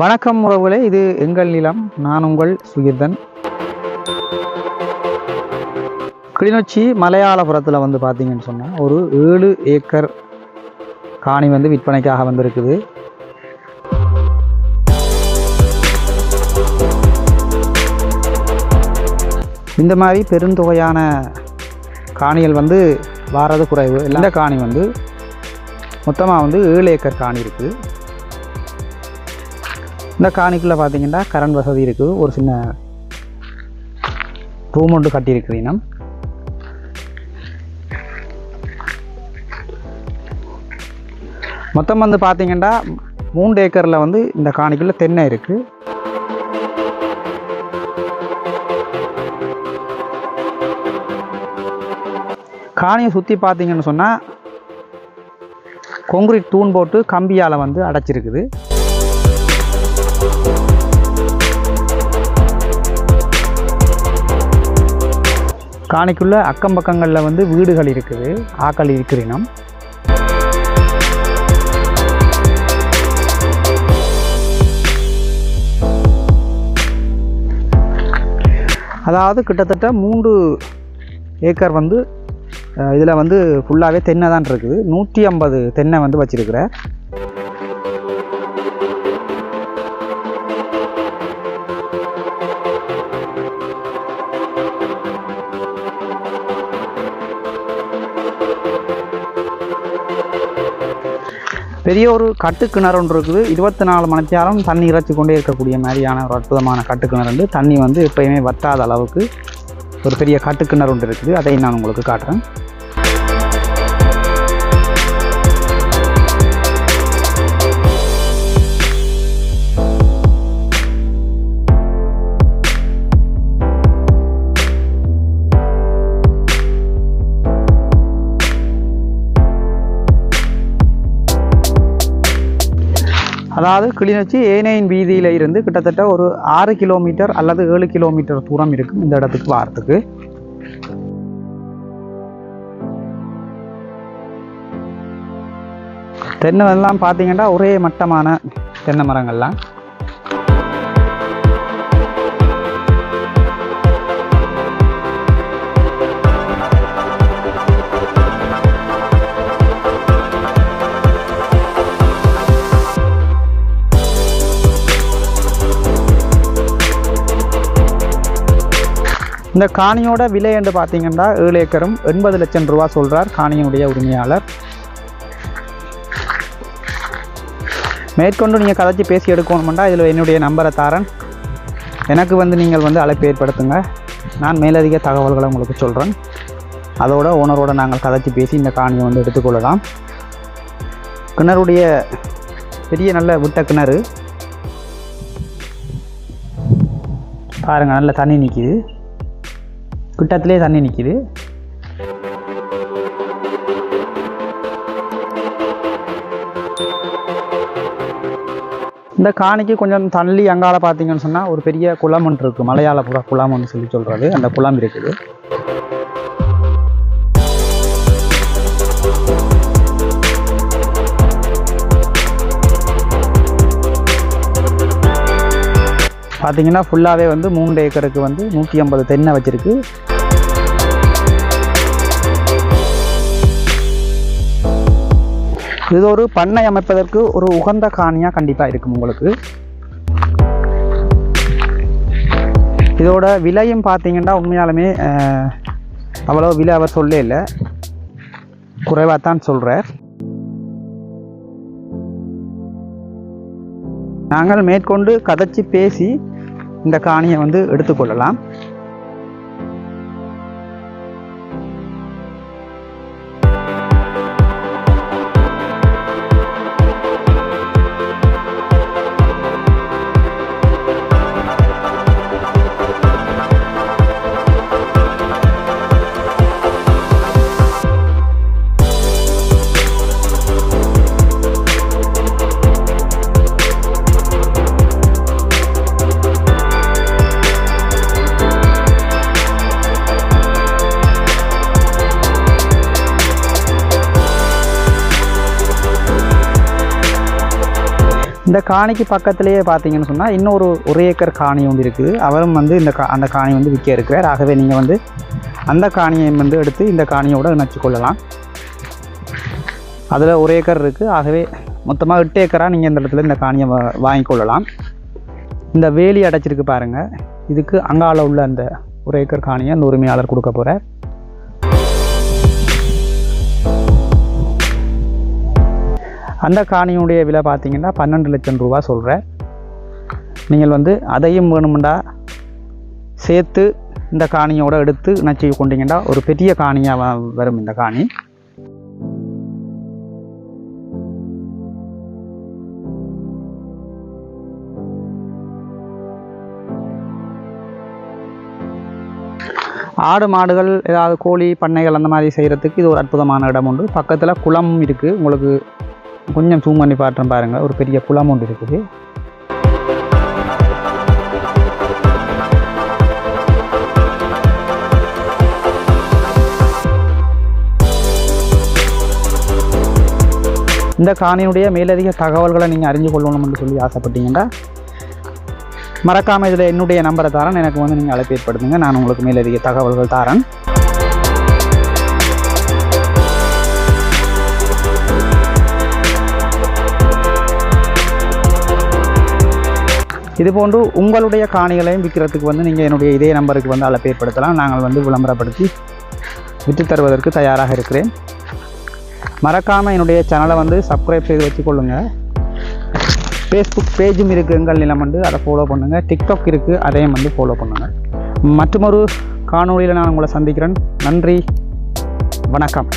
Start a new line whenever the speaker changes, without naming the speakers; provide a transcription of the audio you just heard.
வணக்கம் உறவுகளே இது எங்கள் நிலம். நான் உங்கள் சுகிர்தன். கிளிநொச்சி மலையாளபுரத்தில் வந்து பார்த்தீங்கன்னு சொன்னால் ஒரு ஏழு ஏக்கர் காணி வந்து விற்பனைக்காக வந்திருக்குது. இந்த மாதிரி பெருந்தொகையான காணிகள் வந்து வாரது குறைவு. இந்த காணி வந்து மொத்தமாக வந்து ஏழு ஏக்கர் காணி இருக்குது. இந்த காணிக்குள்ளே பார்த்தீங்கன்னா கரண்ட் வசதி இருக்குது. ஒரு சின்ன ரூம் ஒன்று கட்டியிருக்கிறீங்க மொத்தம் வந்து பார்த்தீங்கன்னா மூன்று ஏக்கரில் வந்து இந்த காணிக்குள்ளே தென்னை இருக்குது காணியை சுற்றி பார்த்தீங்கன்னு சொன்னால் கொங்கிரீட் தூண் போட்டு கம்பியால் வந்து அடைச்சிருக்குது. காணிக்குள்ள அக்கம் பக்கங்களில் வந்து வீடுகள் இருக்குது. ஆக்கள் இருக்கிறினம். அதாவது கிட்டத்தட்ட மூன்று ஏக்கர் வந்து இதில் வந்து ஃபுல்லாகவே தென்னை தான் இருக்குது. நூற்றி ஐம்பது தென்னை வந்து வச்சுருக்கிறேன் பெரிய ஒரு கட்டுக்கிணறு ஒன்று இருக்குது. இருபத்தி நாலு மணித்தியாலும் தண்ணி இறைச்சி கொண்டே இருக்கக்கூடிய மாதிரியான ஒரு அற்புதமான கட்டுக்கிணறு வந்து தண்ணி வந்து எப்பயுமே வற்றாத அளவுக்கு ஒரு பெரிய கட்டுக்கிணறு ஒன்று இருக்குது. அதை நான் உங்களுக்கு காட்டுறேன். அதாவது கிளிநொச்சி ஏனையின் வீதியில் இருந்து கிட்டத்தட்ட ஒரு ஆறு கிலோமீட்டர் அல்லது ஏழு கிலோமீட்டர் தூரம் இருக்கும் இந்த இடத்துக்கு வாரத்துக்கு. தென்னை எல்லாம் பார்த்தீங்கன்னா ஒரே மட்டமான தென்னை மரங்கள்லாம். இந்த காணியோட விலை என்று பார்த்தீங்கன்னா ஏழு ஏக்கரும் எண்பது லட்சம் ரூபா சொல்கிறார் காணியினுடைய உரிமையாளர். மேற்கொண்டு நீங்கள் கதைச்சி பேசி எடுக்கணுமெண்டா இதில் என்னுடைய நம்பரை தாரன். எனக்கு வந்து நீங்கள் வந்து அழைப்பு ஏற்படுத்துங்க. நான் மேலதிக தகவல்களை உங்களுக்கு சொல்கிறேன் அதோட ஓனரோடு நாங்கள் கதைச்சி பேசி இந்த காணியை வந்து எடுத்துக்கொள்ளலாம். கிணறுடைய பெரிய நல்ல விட்ட கிணறு. பாருங்கள் நல்ல தண்ணி நிற்கிது கிட்டத்திலே தண்ணி நிற்கிது இந்த காணிக்கு கொஞ்சம் தள்ளி அங்கால பார்த்தீங்கன்னு சொன்னால் ஒரு பெரிய குளம் ஒன்று இருக்குது மலையாளபுர குளம்னு சொல்லி சொல்கிறது அந்த குளம் இருக்குது. பார்த்தீங்கன்னா ஃபுல்லாகவே வந்து மூன்று ஏக்கருக்கு வந்து நூற்றி ஐம்பது தென்னை வச்சுருக்கு. இது ஒரு பண்ணை அமைப்பதற்கு ஒரு உகந்த காணியாக கண்டிப்பாக இருக்கும் உங்களுக்கு. இதோட விலையும் பார்த்தீங்கன்னா உண்மையாலுமே அவ்வளோ விலை அவர் சொல்ல இல்லை. குறைவாக தான் சொல்கிறார் நாங்கள் மேற்கொண்டு கதைச்சி பேசி இந்த காணியை வந்து எடுத்துக்கொள்ளலாம். இந்த காணிக்கு பக்கத்துலேயே பார்த்தீங்கன்னு சொன்னால் இன்னொரு ஒரு ஏக்கர் காணி ஒன்று இருக்குது. அவரும் வந்து இந்த கா அந்த காணி வந்து விற்க இருக்கிறார். ஆகவே நீங்கள் வந்து அந்த காணியை வந்து எடுத்து இந்த காணியோடு இணைச்சு கொள்ளலாம் அதில் ஒரு ஏக்கர் இருக்குது ஆகவே மொத்தமாக எட்டு ஏக்கராக நீங்கள் இந்த இடத்துல இந்த காணியை வா வாங்கிக் கொள்ளலாம் இந்த வேலி அடைச்சிருக்கு பாருங்கள் இதுக்கு அங்கால உள்ள அந்த ஒரு ஏக்கர் காணியை அந்த உரிமையாளர் கொடுக்க போகிறார் அந்த காணியுடைய விலை பார்த்தீங்கன்னா பன்னெண்டு லட்சம் ரூபா சொல்கிறேன் நீங்கள் வந்து அதையும் வேணுமெண்டா சேர்த்து இந்த காணியோடு எடுத்து நச்சு கொண்டீங்கன்னா ஒரு பெரிய காணியாக வரும் இந்த காணி. ஆடு மாடுகள் ஏதாவது கோழி பண்ணைகள் அந்த மாதிரி செய்கிறதுக்கு இது ஒரு அற்புதமான இடம் உண்டு பக்கத்தில் குளம் இருக்குது உங்களுக்கு கொஞ்சம் ஜூம் பண்ணி பாட்டுறேன் பாருங்கள் ஒரு பெரிய குளம் ஒன்று இருக்குது. இந்த காணியுடைய மேலதிக தகவல்களை நீங்கள் அறிஞ்சு கொள்ளணும்னு சொல்லி ஆசைப்பட்டீங்கன்னா மறக்காமல் இதில் என்னுடைய நம்பரை தரேன். எனக்கு வந்து நீங்கள் அழைப்பு ஏற்படுத்துங்க. நான் உங்களுக்கு மேலதிக தகவல்கள் தரேன். இதுபோன்று உங்களுடைய காணிகளையும் விற்கிறதுக்கு வந்து நீங்கள் என்னுடைய இதே நம்பருக்கு வந்து அழைப்பு ஏற்படுத்தலாம் நாங்கள் வந்து விளம்பரப்படுத்தி விற்று தருவதற்கு தயாராக இருக்கிறேன். மறக்காமல் என்னுடைய சேனலை வந்து சப்ஸ்கிரைப் செய்து வச்சுக்கொள்ளுங்கள் ஃபேஸ்புக் பேஜும் இருக்குது எங்கள் நிலம் வந்து. அதை ஃபாலோ பண்ணுங்கள் டிக்டாக் இருக்குது அதையும் வந்து ஃபாலோ பண்ணுங்கள் மற்றொரு காணொளியில் நான் உங்களை சந்திக்கிறேன். நன்றி. வணக்கம்.